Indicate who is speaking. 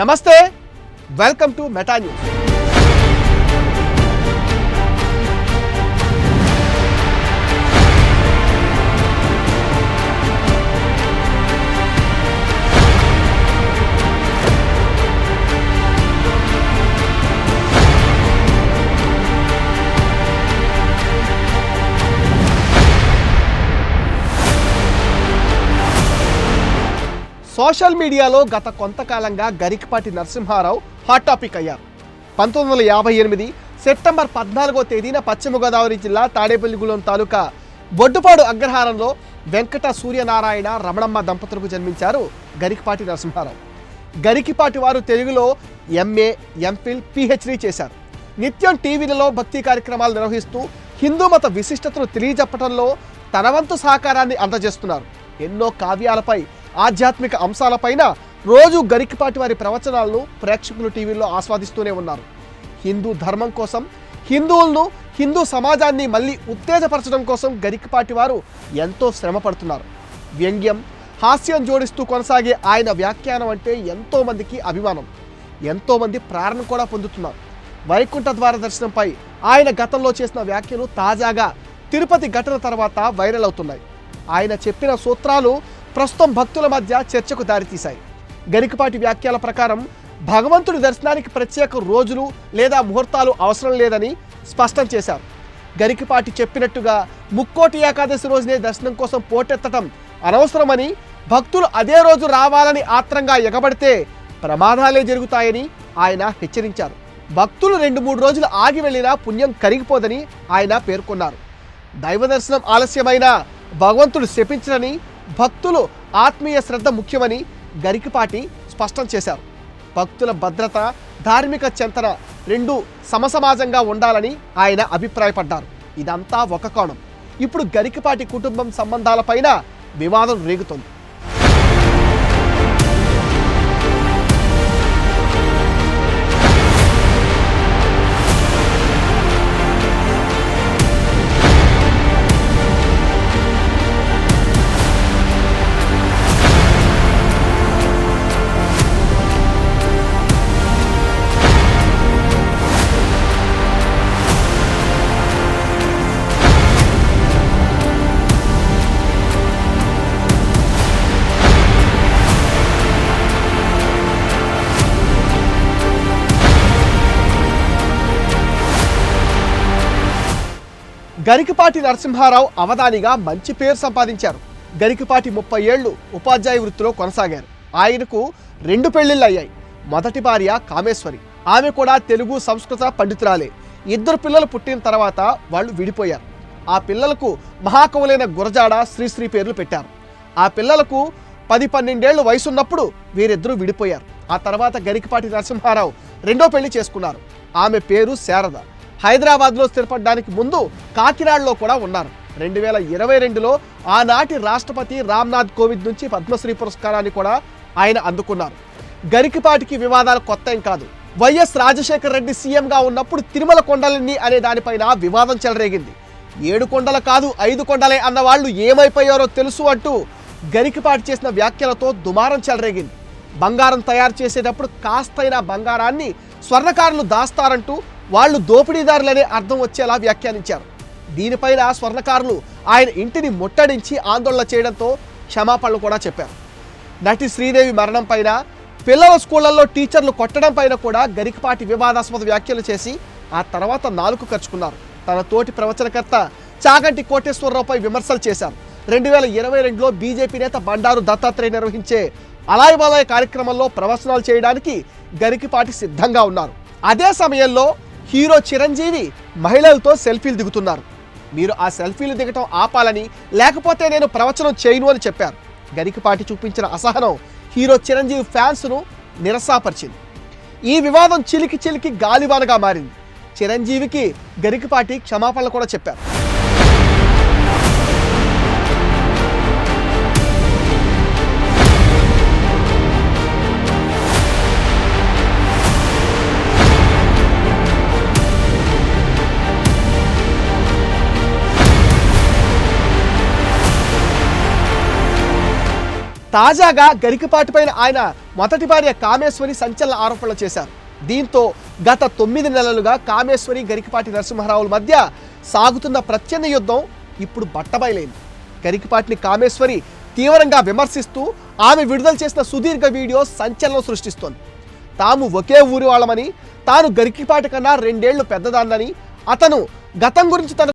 Speaker 1: నమస్తే welcome to meta news social మీడియాలో గత కొంతకాలంగా గరికపాటి నరసింహారావు హాట్ టాపిక్ అయ్యారు. పంతొమ్మిది వందల యాభై ఎనిమిది సెప్టెంబర్ పద్నాలుగో తేదీన పశ్చిమ గోదావరి జిల్లా తాడేపల్లిగూడెం తాలూకా బొడ్డుపాడు అగ్రహారంలో వెంకట సూర్యనారాయణ రమణమ్మ దంపతులకు జన్మించారు గరికపాటి నరసింహారావు. గరికిపాటి వారు తెలుగులో ఎంఏ ఎంఫిల్ పిహెచ్డి చేశారు. నిత్యం టీవీలలో భక్తి కార్యక్రమాలు నిర్వహిస్తూ హిందూ మత విశిష్టతను తెలియజెప్పడంలో తన వంతు సహకారాన్ని అందజేస్తున్నారు. ఎన్నో కావ్యాలపై ఆధ్యాత్మిక అంశాలపైన రోజు గరికిపాటి వారి ప్రవచనాలను ప్రేక్షకులు టీవీల్లో ఆస్వాదిస్తూనే ఉన్నారు. హిందూ ధర్మం కోసం హిందువులను హిందూ సమాజాన్ని మళ్ళీ ఉత్తేజపరచడం కోసం గరికపాటి వారు ఎంతో శ్రమ పడుతున్నారు వ్యంగ్యం హాస్యం జోడిస్తూ కొనసాగే ఆయన వ్యాఖ్యానం అంటే ఎంతోమందికి అభిమానం. ఎంతోమంది ప్రేరణ కూడా పొందుతున్నారు. వైకుంఠ ద్వార దర్శనంపై ఆయన గతంలో చేసిన వ్యాఖ్యలు తాజాగా తిరుపతి ఘటన తర్వాత వైరల్ అవుతున్నాయి. ఆయన చెప్పిన సూత్రాలు ప్రస్తుతం భక్తుల మధ్య చర్చకు దారితీశాయి. గరికపాటి వ్యాఖ్యల ప్రకారం భగవంతుడి దర్శనానికి ప్రత్యేక రోజులు లేదా ముహూర్తాలు అవసరం లేదని స్పష్టం చేశారు. గరికపాటి చెప్పినట్టుగా ముక్కోటి ఏకాదశి రోజునే దర్శనం కోసం పోటెత్తడం అనవసరమని భక్తులు అదే రోజు రావాలని ఆత్రంగా ఎగబడితే ప్రమాదాలే జరుగుతాయని ఆయన హెచ్చరించారు. భక్తులు రెండు మూడు రోజులు ఆగి వెళ్ళినా పుణ్యం కరిగిపోదని ఆయన పేర్కొన్నారు. దైవ దర్శనం ఆలస్యమైన భగవంతుడు శపించనని భక్తులు ఆత్మీయ శ్రద్ధ ముఖ్యమని గరికపాటి స్పష్టం చేశారు. భక్తుల భద్రత ధార్మిక చింతన రెండు సమసమాజంగా ఉండాలని ఆయన అభిప్రాయపడ్డారు. ఇదంతా ఒక కోణం. ఇప్పుడు గరికపాటి కుటుంబం సంబంధాలపైన వివాదం రేగుతోంది. గరికపాటి నరసింహారావు అవధానిగా మంచి పేరు సంపాదించారు. గరికపాటి ముప్పై ఏళ్ళు ఉపాధ్యాయ వృత్తిలో కొనసాగారు. ఆయనకు రెండు పెళ్ళిళ్ళు అయ్యాయి మొదటి భార్య కామేశ్వరి. ఆమె కూడా తెలుగు సంస్కృత పండితురాలే. ఇద్దరు పిల్లలు పుట్టిన తర్వాత వాళ్ళు విడిపోయారు. ఆ పిల్లలకు మహాకవులైన గురజాడ శ్రీశ్రీ పేర్లు పెట్టారు. ఆ పిల్లలకు పది పన్నెండేళ్ళు వయసున్నప్పుడు వీరిద్దరూ విడిపోయారు. ఆ తర్వాత గరికపాటి నరసింహారావు రెండో పెళ్ళి చేసుకున్నారు. ఆమె పేరు శారద. హైదరాబాద్లో స్థిరపడడానికి ముందు కాకినాడలో కూడా ఉన్నారు. రెండు వేల ఇరవై రెండులో ఆనాటి రాష్ట్రపతి రామ్నాథ్ కోవింద్ నుంచి పద్మశ్రీ పురస్కారాన్ని కూడా ఆయన అందుకున్నారు. గరికిపాటికి వివాదాలు కొత్త ఏం కాదు. వైఎస్ రాజశేఖర రెడ్డి సీఎంగా ఉన్నప్పుడు తిరుమల కొండలన్నీ అనే దానిపైన వివాదం చెలరేగింది. ఏడు కొండలు కాదు ఐదు కొండలే అన్న వాళ్ళు ఏమైపోయారో తెలుసు అంటూ గరికిపాటి చేసిన వ్యాఖ్యలతో దుమారం చెలరేగింది. బంగారం తయారు చేసేటప్పుడు కాస్తైన బంగారాన్ని స్వర్ణకారులు దాస్తారంటూ వాళ్ళు దోపిడీదారులనే అర్థం వచ్చేలా వ్యాఖ్యానించారు. దీనిపైన స్వర్ణకారులు ఆయన ఇంటిని ముట్టడించి ఆందోళన చేయడంతో క్షమాపణలు కూడా చెప్పారు. నటి శ్రీదేవి మరణం పైన పిల్లల స్కూళ్ళలో టీచర్లు కొట్టడం పైన కూడా గరికపాటి వివాదాస్పద వ్యాఖ్యలు చేసి ఆ తర్వాత నాలుగు ఖర్చుకున్నారు తన తోటి ప్రవచనకర్త చాగంటి కోటేశ్వరరావుపై విమర్శలు చేశారు. రెండు వేల ఇరవై రెండులో బీజేపీ నేత బండారు దత్తాత్రేయ నిర్వహించే అలాయ్ కార్యక్రమంలో ప్రవచనాలు చేయడానికి గరికిపాటి సిద్ధంగా ఉన్నారు. అదే సమయంలో హీరో చిరంజీవి మహిళలతో సెల్ఫీలు దిగుతున్నారు. మీరు ఆ సెల్ఫీలు దిగటం ఆపాలని లేకపోతే నేను ప్రవచనం చేయను అని చెప్పారు. గరికపాటి చూపించిన అసహనం హీరో చిరంజీవి ఫ్యాన్స్ను నిరసాపరిచింది ఈ వివాదం చిలికి చిలికి గాలివానగా మారింది. చిరంజీవికి గరికపాటి క్షమాపణలు కూడా చెప్పారు. తాజాగా గరికపాటిపైన ఆయన మొదటి భార్య కామేశ్వరి సంచలన ఆరోపణలు చేశారు. దీంతో గత తొమ్మిది నెలలుగా కామేశ్వరి గరికపాటి నరసింహారావుల మధ్య సాగుతున్న ప్రత్యన్న యుద్ధం ఇప్పుడు బట్టబయలైంది. గరికపాటిని కామేశ్వరి తీవ్రంగా విమర్శిస్తూ ఆమె విడుదల చేసిన సుదీర్ఘ వీడియో సంచలనం సృష్టిస్తోంది. తాము ఒకే ఊరి వాళ్ళమని తాను గరికిపాటి కన్నా రెండేళ్ళు పెద్దదాన్నని అతను గతం గురించి తన